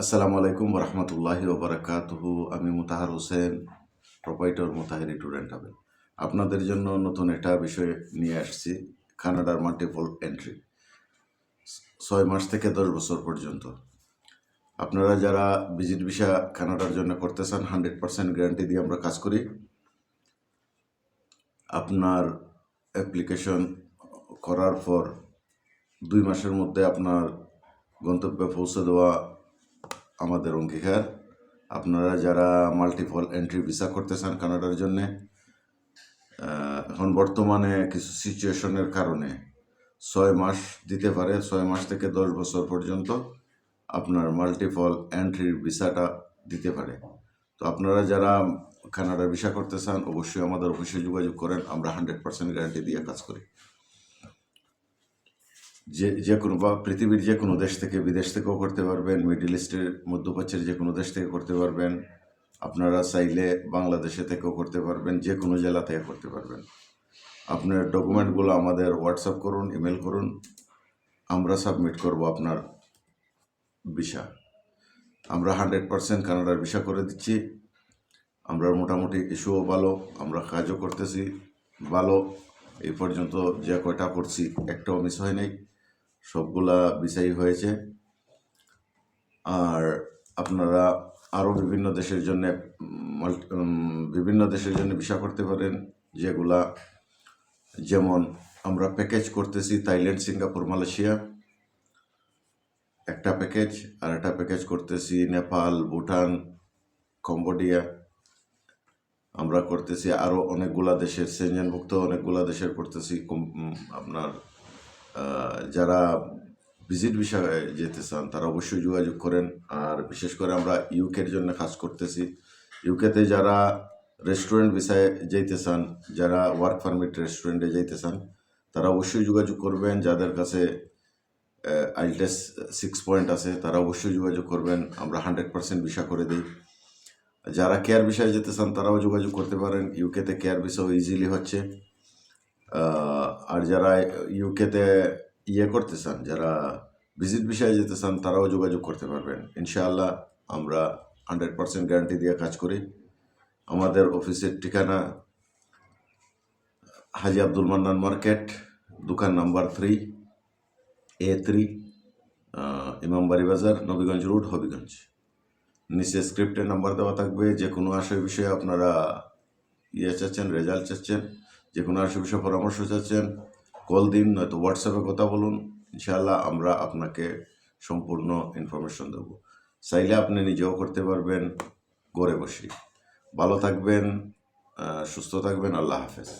আসসালামু আলাইকুম রহমতুল্লাহি ওবরাকাতুহু। আমি Mutahar Hossain, proprietor Mutahari tour and travel আপনাদের জন্য নতুন একটা বিষয় নিয়ে আসছি, কানাডার মাল্টিপল এন্ট্রি। ছয় মাস থেকে দশ বছর পর্যন্ত। আপনারা যারা ভিজিট ভিসা কানাডার জন্য করতে চান, হান্ড্রেড পার্সেন্ট গ্যারান্টি দিয়ে আমরা কাজ করি। আপনার অ্যাপ্লিকেশন করার পর দুই মাসের মধ্যে আপনার গন্তব্যে পৌঁছে দেওয়া আমাদের অঙ্গীকার। আপনারা যারা মাল্টিপল এন্ট্রি ভিসা করতে চান কানাডার জন্যে এখন বর্তমানে কিছু সিচুয়েশনের কারণে ছয় মাস দিতে পারে, ছয় মাস থেকে দশ বছর পর্যন্ত আপনার মাল্টিপল এন্ট্রির ভিসাটা দিতে পারে। তো আপনারা যারা কানাডার ভিসা করতে চান, অবশ্যই আমাদের অফিসে যোগাযোগ করেন, আমরা হান্ড্রেড পার্সেন্ট গ্যারান্টি দিয়ে কাজ করি। যে যে কোনো বা পৃথিবীর যে কোনো দেশ থেকে বিদেশ থেকেও করতে পারবেন, মিডল ইস্টের মধ্যপ্রাচ্যের যে কোনো দেশ থেকে করতে পারবেন, আপনারা চাইলে বাংলাদেশে থেকেও করতে পারবেন, যে কোনো জেলা থেকে করতে পারবেন। আপনার ডকুমেন্টগুলো আমাদের হোয়াটসঅ্যাপ করুন, ইমেল করুন, আমরা সাবমিট করব আপনার ভিসা। আমরা হান্ড্রেড পার্সেন্ট কানাডার ভিসা করে দিচ্ছি। আমরা মোটামুটি ইস্যুও ভালো, আমরা কাজও করতেছি ভালো। এই পর্যন্ত যে কয়টা করছি একটাও মিস হয় নাই। সবগুলা বিষয় হয়েছে। আর আপনারা আরও বিভিন্ন দেশের জন্য বিভিন্ন দেশের জন্য ভিসা করতে পারেন, যেগুলা যেমন আমরা প্যাকেজ করতেছি থাইল্যান্ড, সিঙ্গাপুর, মালয়েশিয়া। একটা প্যাকেজ, আর একটা প্যাকেজ করতেছি নেপাল, ভুটান, কম্বোডিয়া। আমরা করতেছি আরও অনেকগুলা দেশের সেঞ্জনভুক্ত অনেকগুলা দেশের করতেছি আপনার যারা ভিজিট বিষয়ে যেতে চান, তারা অবশ্যই যোগাযোগ করেন। আর বিশেষ করে আমরা ইউকের জন্য কাজ করতেছি। ইউকেতে যারা রেস্টুরেন্ট বিষয়ে যেতে চান, যারা ওয়ার্ক পারমিট রেস্টুরেন্টে যেতে চান, তারা অবশ্যই যোগাযোগ করবেন। যাদের কাছে আইলটেস সিক্স পয়েন্ট আছে, তারা অবশ্যই যোগাযোগ করবেন। আমরা হান্ড্রেড পার্সেন্ট ভিসা করে দিই। যারা কেয়ার বিষয়ে যেতে চান, তারাও যোগাযোগ করতে পারেন। ইউকেতে কেয়ার ভিসাও ইজিলি হচ্ছে। আর যারা ইউকেতে ইয়ে করতে চান যারা ভিজিট বিষয়ে যেতে চান তারাও যোগাযোগ করতে পারবেন। ইনশাআল্লাহ আমরা হান্ড্রেড পার্সেন্ট গ্যারান্টি দিয়ে কাজ করি। আমাদের অফিসের ঠিকানা হাজি আব্দুল মান্নান মার্কেট, দোকান number three A three Imambari Bazar, Nabiganj road, Habiganj. নিচে স্ক্রিপ্টের নাম্বার দেওয়া থাকবে যে কোনো আশয় বিষয়ে আপনারা ইয়ে চাচ্ছেন রেজাল্ট চাচ্ছেন যে কোনো বিষয়ে পরামর্শ চাচ্ছেন কল দিন, নয়তো হোয়াটসঅ্যাপে কথা বলুন। ইনশাআল্লাহ আমরা আপনাকে সম্পূর্ণ ইনফরমেশন দেব। চাইলে আপনি নিজেও করতে পারবেন, ঘরে বসে ভালো থাকবেন সুস্থ থাকবেন, আল্লাহ হাফেজ।